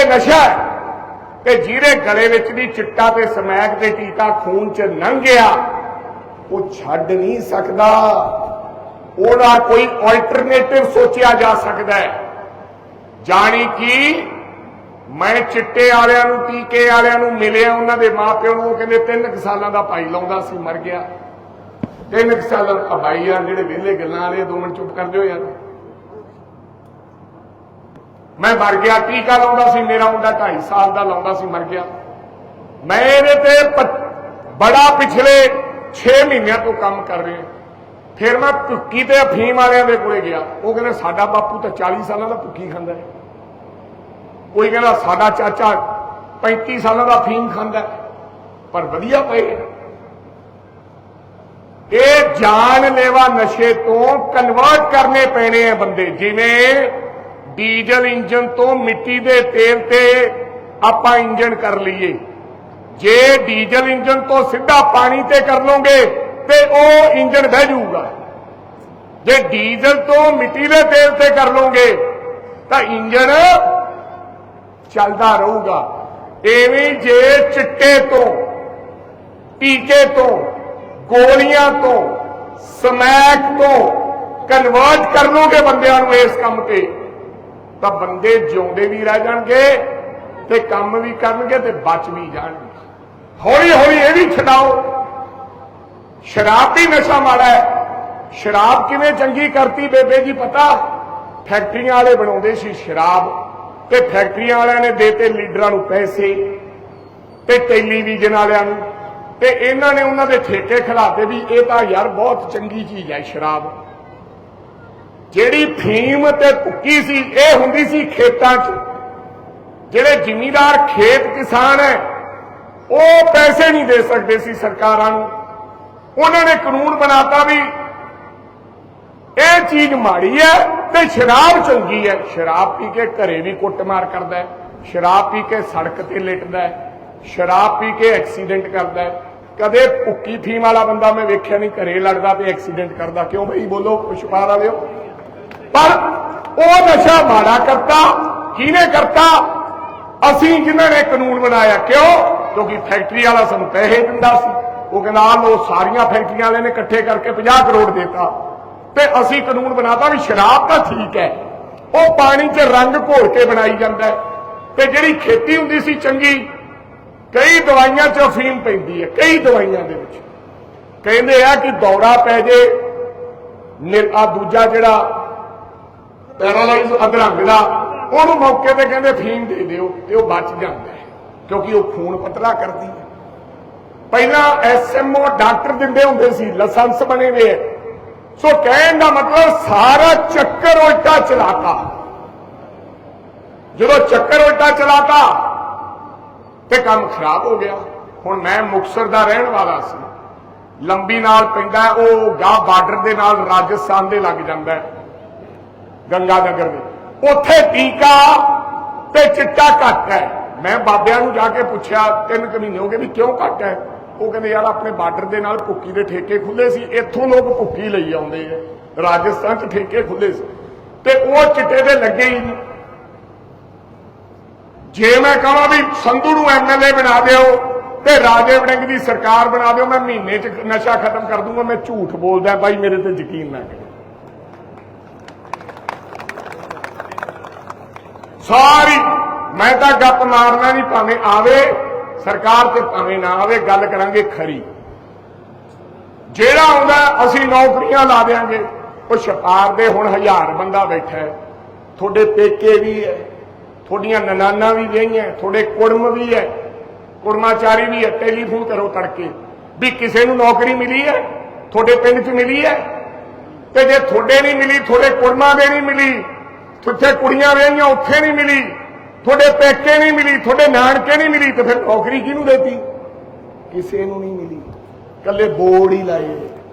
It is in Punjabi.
ਇਹ ਨਸ਼ਾ ਹੈ ਤੇ ਜਿਹਦੇ ਗਲੇ ਵਿੱਚ ਦੀ ਚਿੱਟਾ ਤੇ ਸਮੈਕ ਤੇ ਟੀਕਾ ਖੂਨ ਚ ਲੰਘ ਗਿਆ, ਉਹ ਛੱਡ ਨਹੀਂ ਸਕਦਾ। ਉਹਦਾ ਕੋਈ ਆਲਟਰਨੇਟਿਵ ਸੋਚਿਆ ਜਾ ਸਕਦਾ ਹੈ। ਜਾਣੀ ਕਿ ਮੈਂ ਚਿੱਟੇ ਵਾਲਿਆਂ ਨੂੰ, ਟੀਕੇ ਵਾਲਿਆਂ ਨੂੰ ਮਿਲਿਆ ਉਹਨਾਂ ਦੇ ਮਾਪਿਆਂ ਨੂੰ ਕਹਿੰਦੇ ਤਿੰਨ ਕੁ ਸਾਲਾਂ ਦਾ ਭਾਈ ਲਾਉਂਦਾ ਸੀ, ਮਰ ਗਿਆ। ਤਿੰਨ ਕੁ ਸਾਲਾਂ ਦਾ ਭਾਈ ਆ, ਜਿਹੜੇ ਵਿਹਲੇ ਗੱਲਾਂ ਵਾਲੇ ਦੋ ਮਿੰਟ ਚੁੱਪ ਕਰ ਦਿਓ ਯਾਰ। ਮੈਂ ਮਰ ਗਿਆ, ਟੀਕਾ ਲਾਉਂਦਾ ਸੀ, ਮੇਰਾ ਮੁੰਡਾ 2.5 ਸਾਲ ਦਾ ਲਾਉਂਦਾ ਸੀ, ਮਰ ਗਿਆ। ਮੈਂ ਇਹਦੇ ਤੇ ਬੜਾ ਪਿਛਲੇ 6 ਮਹੀਨਿਆਂ ਤੋਂ ਕੰਮ ਕਰ ਰਿਹਾ। ਫਿਰ ਮੈਂ ਭੁੱਕੀ ਤੇ ਅਫੀਮ ਵਾਲਿਆਂ ਦੇ ਕੋਲੇ ਗਿਆ। ਉਹ ਕਹਿੰਦੇ, ਸਾਡਾ ਬਾਪੂ ਤਾਂ 40 ਸਾਲਾਂ ਦਾ ਭੁੱਕੀ ਖਾਂਦਾ ਹੈ। ਕੋਈ ਕਹਿੰਦਾ, ਸਾਡਾ ਚਾਚਾ 35 ਸਾਲਾਂ ਦਾ ਅਫੀਮ ਖਾਂਦਾ ਪਰ ਵਧੀਆ ਪਏ। ਇਹ ਜਾਨ ਲੈਵਾ ਨਸ਼ੇ ਤੋਂ ਕਨਵਰਟ ਕਰਨੇ ਪੈਣੇ ਆ ਬੰਦੇ। ਜਿਵੇਂ ਡੀਜ਼ਲ ਇੰਜਨ ਤੋਂ ਮਿੱਟੀ ਦੇ ਤੇਲ ਤੇ ਆਪਾਂ ਇੰਜਨ ਕਰ ਲਈਏ। ਜੇ ਡੀਜ਼ਲ ਇੰਜਨ ਤੋਂ ਸਿੱਧਾ ਪਾਣੀ ਤੇ ਕਰ ਲਓਗੇ, ਤੇ ਉਹ ਇੰਜਨ ਬਹਿ ਜਾਊਗਾ। ਜੇ ਡੀਜ਼ਲ ਤੋਂ ਮਿੱਟੀ ਦੇ ਤੇਲ ਤੇ ਕਰ ਲਓਗੇ, ਤਾਂ ਇੰਜਨ ਚੱਲਦਾ ਰਹੂਗਾ। ਐਵੇਂ ਜੇ ਚਿੱਟੇ ਤੋਂ, ਟੀਕੇ ਤੋਂ, ਗੋਲੀਆਂ ਤੋਂ, ਸਮੈਕ ਤੋਂ ਕਨਵਰਟ ਕਰ ਲੋਗੇ ਬੰਦਿਆਂ ਨੂੰ ਇਸ ਕੰਮ ਤੇ। ਤਾਂ ਬੰਦੇ ਜਿਉਂਦੇ ਵੀ ਰਹਿ ਜਾਣਗੇ ਤੇ ਕੰਮ ਵੀ ਕਰਨਗੇ ਤੇ ਬਚ ਵੀ ਜਾਣਗੇ। ਹੌਲੀ ਹੌਲੀ ਇਹ ਵੀ ਛਡਾਓ। ਸ਼ਰਾਬ ਵੀ ਨਸ਼ਾ ਮਾੜਾ ਹੈ। ਸ਼ਰਾਬ ਕਿਵੇਂ ਚੰਗੀ ਕਰਤੀ ਬੇਬੇ ਜੀ ਪਤਾ? ਫੈਕਟਰੀਆਂ ਵਾਲੇ ਬਣਾਉਂਦੇ ਸੀ ਸ਼ਰਾਬ ਤੇ ਫੈਕਟਰੀਆਂ ਵਾਲਿਆਂ ਨੇ ਦੇਤੇ ਲੀਡਰਾਂ ਨੂੰ ਪੈਸੇ ਤੇ ਟੈਲੀਵਿਜ਼ਨ ਵਾਲਿਆਂ ਨੂੰ ਤੇ ਇਹਨਾਂ ਨੇ ਉਹਨਾਂ ਦੇ ਠੇਕੇ ਖਿਲਾਤੇ ਵੀ ਇਹ ਤਾਂ ਯਾਰ ਬਹੁਤ ਚੰਗੀ ਚੀਜ਼ ਹੈ ਸ਼ਰਾਬ। ਜਿਹੜੀ ਫੀਮ ਤੇ ਭੁੱਕੀ ਸੀ, ਇਹ ਹੁੰਦੀ ਸੀ ਖੇਤਾਂ 'ਚ। ਜਿਹੜੇ ਜ਼ਿਮੀਦਾਰ ਖੇਤ ਕਿਸਾਨ ਹੈ, ਉਹ ਪੈਸੇ ਨਹੀਂ ਦੇ ਸਕਦੇ ਸੀ ਸਰਕਾਰਾਂ ਨੂੰ। ਉਹਨਾਂ ਨੇ ਕਾਨੂੰਨ ਬਣਾਤਾ ਵੀ ਇਹ ਚੀਜ਼ ਮਾੜੀ ਹੈ ਤੇ ਸ਼ਰਾਬ ਚੰਗੀ ਹੈ। ਸ਼ਰਾਬ ਪੀ ਕੇ ਘਰੇ ਵੀ ਕੁੱਟਮਾਰ ਕਰਦਾ ਹੈ, ਸ਼ਰਾਬ ਪੀ ਕੇ ਸੜਕ ਤੇ ਲੇਟਦਾ ਹੈ, ਸ਼ਰਾਬ ਪੀ ਕੇ ਐਕਸੀਡੈਂਟ ਕਰਦਾ ਹੈ। ਕਦੇ ਭੁੱਕੀ ਫੀਮ ਵਾਲਾ ਬੰਦਾ ਮੈਂ ਵੇਖਿਆ ਨਹੀਂ, ਘਰੇ ਲੜਦਾ ਤੇ ਐਕਸੀਡੈਂਟ ਕਰਦਾ। ਕਿਉਂ ਬਈ? ਬੋਲੋ ਪੁਸ਼ਪਾਰ ਵਾਲਿਓ ਪਰ ਉਹ ਨਸ਼ਾ ਮਾੜਾ ਕਰਤਾ, ਕਿਹਨੇ ਕਰਤਾ? ਅਸੀਂ ਜਿਨ੍ਹਾਂ ਨੇ ਕਾਨੂੰਨ ਬਣਾਇਆ, ਕਿਉਂ? ਕਿਉਂਕਿ ਫੈਕਟਰੀ ਵਾਲਾ ਸਾਨੂੰ ਪੈਸੇ ਦਿੰਦਾ ਸੀ। ਉਹ ਕਹਿੰਦਾ, ਆਹ ਲੋ ਸਾਰੀਆਂ ਫੈਕਟਰੀਆਂ ਵਾਲੇ ਨੇ ਇਕੱਠੇ ਕਰਕੇ 50 ਕਰੋੜ ਦੇਤਾ। ਤੇ ਅਸੀਂ ਕਾਨੂੰਨ ਬਣਾਤਾ ਵੀ ਸ਼ਰਾਬ ਤਾਂ ਠੀਕ ਹੈ। ਉਹ ਪਾਣੀ 'ਚ ਰੰਗ ਘੋਲ ਕੇ ਬਣਾਈ ਜਾਂਦਾ ਤੇ ਜਿਹੜੀ ਖੇਤੀ ਹੁੰਦੀ ਸੀ ਚੰਗੀ, ਕਈ ਦਵਾਈਆਂ 'ਚ ਅਫੀਮ ਪੈਂਦੀ ਹੈ, ਕਈ ਦਵਾਈਆਂ ਦੇ ਵਿੱਚ। ਕਹਿੰਦੇ ਆ ਕਿ ਦੌਰਾ ਪੈ ਜੇ ਨਿਰ- ਦੂਜਾ ਜਿਹੜਾ ਪੈਰਾਲਾਈਜ਼ ਅਧਰੰਗ ਦਾ ਉਹਨੂੰ ਮੌਕੇ ਤੇ ਕਹਿੰਦੇ ਫੀਮ ਦੇ ਦਿਓ ਤੇ ਉਹ ਬਚ ਜਾਂਦਾ ਹੈ, ਕਿਉਂਕਿ ਉਹ ਖੂਨ ਪਤਲਾ ਕਰਦੀ ਹੈ। ਪਹਿਲਾਂ ਐਸਐਮਓ ਡਾਕਟਰ ਦਿੰਦੇ ਹੁੰਦੇ ਸੀ, ਲਾਇਸੈਂਸ ਬਣੇ ਹੋਏ ਹੈ। ਸੋ ਕਹਿਣ ਦਾ ਮਤਲਬ ਸਾਰਾ ਚੱਕਰ ਉਲਟਾ ਚਲਾਤਾ। ਜਦੋਂ ਚੱਕਰ ਉਲਟਾ ਚਲਾਤਾ, ਤੇ ਕੰਮ ਖਰਾਬ ਹੋ ਗਿਆ। ਹੁਣ ਮੈਂ ਮੁਕਸਰ ਦਾ ਰਹਿਣ ਵਾਲਾ ਸੀ। ਲੰਬੀ ਨਾਲ ਪੈਂਦਾ ਉਹ ਗਾਹ ਬਾਰਡਰ ਦੇ ਨਾਲ ਰਾਜਸਥਾਨ ਦੇ ਲੱਗ ਜਾਂਦਾ ਹੈ। ਗੰਗਾ ਨਗਰ ਦੇ ਉੱਥੇ ਟੀਕਾ ਤੇ ਚਿੱਟਾ ਘੱਟ ਹੈ। ਮੈਂ ਬਾਬਿਆਂ ਨੂੰ ਜਾ ਕੇ ਪੁੱਛਿਆ, ਤਿੰਨ ਕੁ ਮਹੀਨੇ ਹੋ ਗਏ ਵੀ ਕਿਉਂ ਘੱਟ ਹੈ? ਉਹ ਕਹਿੰਦੇ, ਯਾਰ, ਆਪਣੇ ਬਾਰਡਰ ਦੇ ਨਾਲ ਭੁੱਕੀ ਦੇ ਠੇਕੇ ਖੁੱਲੇ ਸੀ। ਇੱਥੋਂ ਲੋਕ ਭੁੱਕੀ ਲਈ ਆਉਂਦੇ ਆ। ਰਾਜਸਥਾਨ 'ਚ ਠੇਕੇ ਖੁੱਲੇ ਸੀ। ਤੇ ਉਹ ਚਿੱਟੇ ਦੇ ਲੱਗੇ ਹੀ ਨਹੀਂ। ਜੇ ਮੈਂ ਕਹਾਂ ਵੀ ਸੰਧੂ ਨੂੰ ਐਮਐਲਏ ਬਣਾ ਦਿਓ ਤੇ ਰਾਜੇ ਵੜਿੰਗ ਦੀ ਸਰਕਾਰ ਬਣਾ ਦਿਓ, ਮੈਂ ਮਹੀਨੇ 'ਚ ਨਸ਼ਾ ਖਤਮ ਕਰ ਦੂੰਗਾ, ਮੈਂ ਝੂਠ ਬੋਲਦਾ, ਬਾਈ, ਮੇਰੇ ਤੇ ਯਕੀਨ ਨਾ ਕਰ। ਸਾਰੀ, ਮੈਂ ਤਾਂ ਗੱਪ ਮਾਰਨਾ ਨਹੀਂ ਭਾਵੇਂ ਆਵੇ, ਸਰਕਾਰ ਤੇ ਭਾਵੇਂ ਨਾ ਆਵੇ, ਗੱਲ ਕਰਾਂਗੇ ਖਰੀ। ਜਿਹੜਾ ਆਉਂਦਾ, ਅਸੀਂ ਨੌਕਰੀਆਂ ਲਾ ਦੇਾਂਗੇ ਉਹ ਛਪਾਰ ਦੇ ਹੁਣ ਹਜ਼ਾਰ ਬੰਦਾ ਬੈਠਾ ਹੈ। ਤੁਹਾਡੇ ਪੇਕੇ ਵੀ ਹੈ, ਤੁਹਾਡੀਆਂ ਨਨਾਨਾ ਵੀ ਗਈਆਂ ਤੁਹਾਡੇ ਕੁੜਮ ਵੀ ਹੈ। ਕੁੜਮਾਚਾਰੀ ਵੀ ਹੈ, ਟੈਲੀਫੋਨ ਕਰੋ ਤੜਕੇ। ਵੀ ਕਿਸੇ ਨੂੰ ਨੌਕਰੀ ਮਿਲੀ ਹੈ? ਤੁਹਾਡੇ ਪਿੰਡ 'ਚ ਮਿਲੀ ਹੈ? ਤੇ ਜੇ ਤੁਹਾਡੇ ਨਹੀਂ ਮਿਲੀ, ਤੁਹਾਡੇ ਕੁੜਮਾਂ ਦੇ ਨਹੀਂ ਮਿਲੀ ਜਿੱਥੇ ਕੁੜੀਆਂ ਰਹੀਆਂ ਉੱਥੇ ਨਹੀਂ ਮਿਲੀ। ਤੁਹਾਡੇ ਪੈਕੇ ਨਹੀਂ ਮਿਲੀ, ਤੁਹਾਡੇ ਨਾਨਕੇ ਨਹੀਂ ਮਿਲੀ, ਤੇ ਫਿਰ ਨੌਕਰੀ ਕਿਹਨੂੰ ਦੇਤੀ? ਕਿਸੇ ਨੂੰ ਨਹੀਂ ਮਿਲੀ। ਕੱਲੇ ਬੋਰਡ ਹੀ ਲਾਏ।